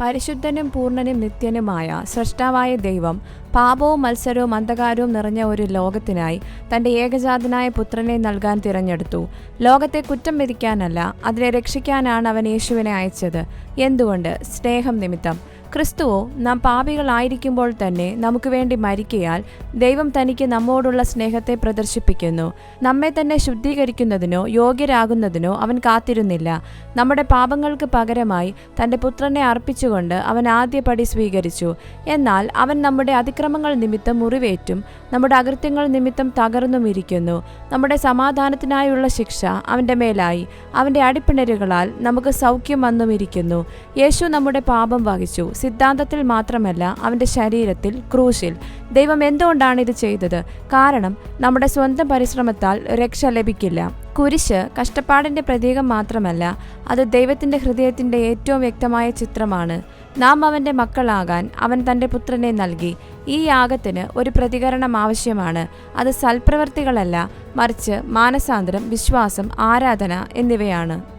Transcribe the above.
പരിശുദ്ധനും പൂർണനും നിത്യനുമായ സൃഷ്ടാവായ ദൈവം പാപവും മത്സരവും അന്ധകാരവും നിറഞ്ഞ ഒരു ലോകത്തിനായി തന്റെ ഏകജാതനായ പുത്രനെ നൽകാൻ തിരഞ്ഞെടുത്തു. ലോകത്തെ കുറ്റം വിധിക്കാനല്ല അതിനെ രക്ഷിക്കാനാണ് അവൻ യേശുവിനെ അയച്ചത്. എന്തുകൊണ്ട്? സ്നേഹം നിമിത്തം. ക്രിസ്തുവോ നാം പാപികളായിരിക്കുമ്പോൾ തന്നെ നമുക്ക് വേണ്ടി മരിക്കയാൽ ദൈവം തനിക്ക് നമ്മോടുള്ള സ്നേഹത്തെ പ്രദർശിപ്പിക്കുന്നു. നമ്മെ തന്നെ ശുദ്ധീകരിക്കുന്നതിനോ യോഗ്യരാകുന്നതിനോ അവൻ കാത്തിരുന്നില്ല. നമ്മുടെ പാപങ്ങൾക്ക് പകരമായി തന്റെ പുത്രനെ അർപ്പിച്ചുകൊണ്ട് അവൻ ആദ്യപടി സ്വീകരിച്ചു. എന്നാൽ അവൻ നമ്മുടെ അതിക്രമങ്ങൾ നിമിത്തം മുറിവേറ്റും നമ്മുടെ അകൃത്യങ്ങൾ നിമിത്തം തകർന്നും ഇരിക്കുന്നു നമ്മുടെ സമാധാനത്തിനായുള്ള ശിക്ഷ അവന്റെ മേലായി. അവന്റെ അടിപ്പിണരുകളാൽ നമുക്ക് സൗഖ്യം വന്നുമിരിക്കുന്നു. യേശു നമ്മുടെ പാപം വഹിച്ചു. സിദ്ധാന്തത്തിൽ മാത്രമല്ല അവന്റെ ശരീരത്തിൽ ക്രൂശിൽ. ദൈവം എന്തുകൊണ്ടാണ് ഇത് ചെയ്തത്? കാരണം നമ്മുടെ സ്വന്തം പരിശ്രമത്താൽ രക്ഷ ലഭിക്കില്ല. കുരിശ് കഷ്ടപ്പാടിന്റെ പ്രതീകം മാത്രമല്ല അത് ദൈവത്തിന്റെ ഹൃദയത്തിന്റെ ഏറ്റവും വ്യക്തമായ ചിത്രമാണ്. നാം അവന്റെ മക്കളാകാൻ അവൻ തന്റെ പുത്രനെ നൽകി. ഈ യാഗത്തിന് ഒരു പ്രതികരണം ആവശ്യമാണ്. അത് സൽപ്രവർത്തികളല്ല മറിച്ച് മാനസാന്തരം വിശ്വാസം ആരാധന എന്നിവയാണ്.